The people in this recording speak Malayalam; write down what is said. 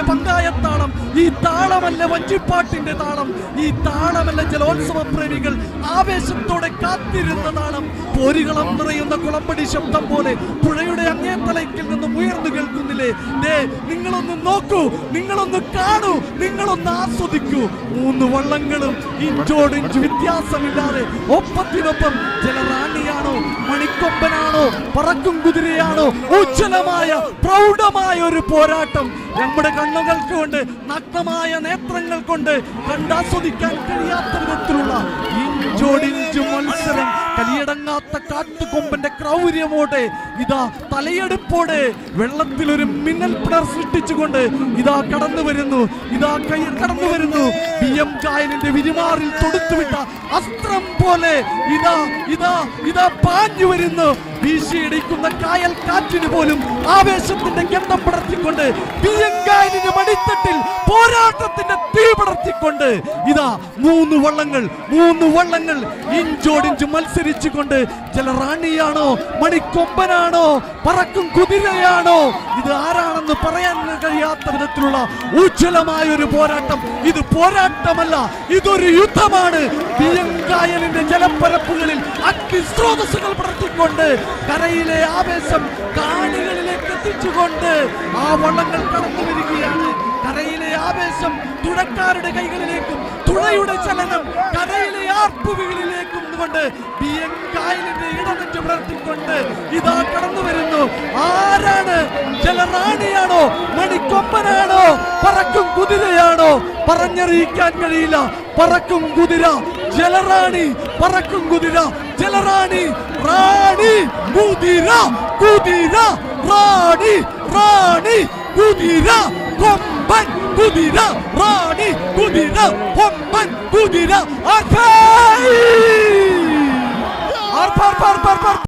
താളങ്ങളുടെ പങ്കായത്താളം ഈ താളമല്ല വഞ്ചിപ്പാട്ടിന്റെ താളം ഈ താളമല്ല ജലോത്സവ പ്രേമികൾ ആവേശത്തോടെ കാത്തിരുന്ന താളം. പോരികളം നിറയുന്ന കുളമ്പടി ശബ്ദം പോലെ പുഴയുടെ അങ്ങേത്തലയ്ക്കിൽ നിന്നും ഉയർന്നു കേൾക്കുന്നില്ലേ? ദേ നിങ്ങളൊന്ന് നോക്കൂ നിങ്ങളൊന്ന് കാണൂ നിങ്ങളൊന്ന് ആസ്വദിക്കൂ. മൂന്ന് വള്ളങ്ങളും ഇഞ്ചോടിഞ്ച് വ്യത്യാസമില്ലാതെ ഒപ്പത്തിനൊപ്പം ജലറാണിയാണോ? മണിക്കൊമ്പനാണോ പറക്കും കുതിരയാണോ. ഉജ്ജ്വലമായ പ്രൗഢമായ ഒരു പോരാട്ടം നമ്മുടെ കണ്ണുകൾക്ക് കൊണ്ട് നഗ്നമായ നേത്രങ്ങൾ കൊണ്ട് കണ്ടാസ്വദിക്കാൻ കഴിയാത്ത വിധത്തിലുള്ള ഇഞ്ചോടിഞ്ച് മത്സരം കലിയടങ്ങാത്ത കാട്ടുകൊമ്പന്റെ ക്രൗര്യമോടെ ഇതാ തലയെടുപ്പോടെ വെള്ളത്തിൽ ഒരു മിന്നൽ പിണർ സൃഷ്ടിച്ചുകൊണ്ട് ഇതാ കടന്നു വരുന്നു ഇതാ കൈ കടന്നു വരുന്നു. ബി എം കായലിന്റെ വിരിമാറിൽ തൊടുത്തുവിട്ട അസ്ത്രം പോലെ ഇതാ ഇതാ ഇതാ പാഞ്ഞു വരുന്നു. വീശിയടിക്കുന്ന കായൽ കാറ്റിന് പോലും ആവേശത്തിന്റെ ഗന്ധം പടർത്തിക്കൊണ്ട് ബി എം കായലിന്റെ മടിത്തട്ടിൽ പോരാട്ടത്തിന്റെ പടർത്തിക്കൊണ്ട് ഇതാ മൂന്ന് വള്ളങ്ങൾ മൂന്ന് വള്ളങ്ങൾ ഇഞ്ചോടിഞ്ച് മത്സരിച്ചുകൊണ്ട് റാണിയാണോ മണിക്കൊമ്പനാണോ പറക്കും കുതിരയാണോ ഇത് ആരാണെന്ന് പറയാൻ കഴിയാത്ത വിധത്തിലുള്ള ഉജ്ജ്വലമായ ഒരു പോരാട്ടം. ഇത് പോരാട്ടമല്ല ഇതൊരു യുദ്ധമാണ്. കായലിന്റെ ജലപ്പരപ്പുകളിൽ അഗ്നിസ്രോതസ്സുകൾ പടർത്തിക്കൊണ്ട് കരയിലെ ആവേശം കാണികളിലേക്ക് എത്തിച്ചുകൊണ്ട് ആ വള്ളങ്ങൾ കടന്നു വരികയാണ് കരയിലെ തുഴക്കാരുടെ കൈകളിലേക്കും തുഴയുടെ ചലനം കരയിലെ ആർപ്പുവികളിലേക്കും കൊണ്ട് ബി എൻ കായലിന്റെ ഇടനെറ്റ് പുലർത്തിക്കൊണ്ട് ഇതാ കടന്നു വരുന്നു. ആരാണ് ജലറാണിയാണോ? മണിക്കൊപ്പനാണോ പറക്കും കുതിരയാണോ? പറഞ്ഞറിയിക്കാൻ കഴിയില്ല. പറക്കും കുതിര ജലറാണി പറക്കും കുതിര ജലറാണി റാണി കുതിര കുതിര റാണി റാണി കുതിര കൊമ്പൻ. കുതിര റാണി കുതിര പൊമ്മൻ കുതിര അഖായി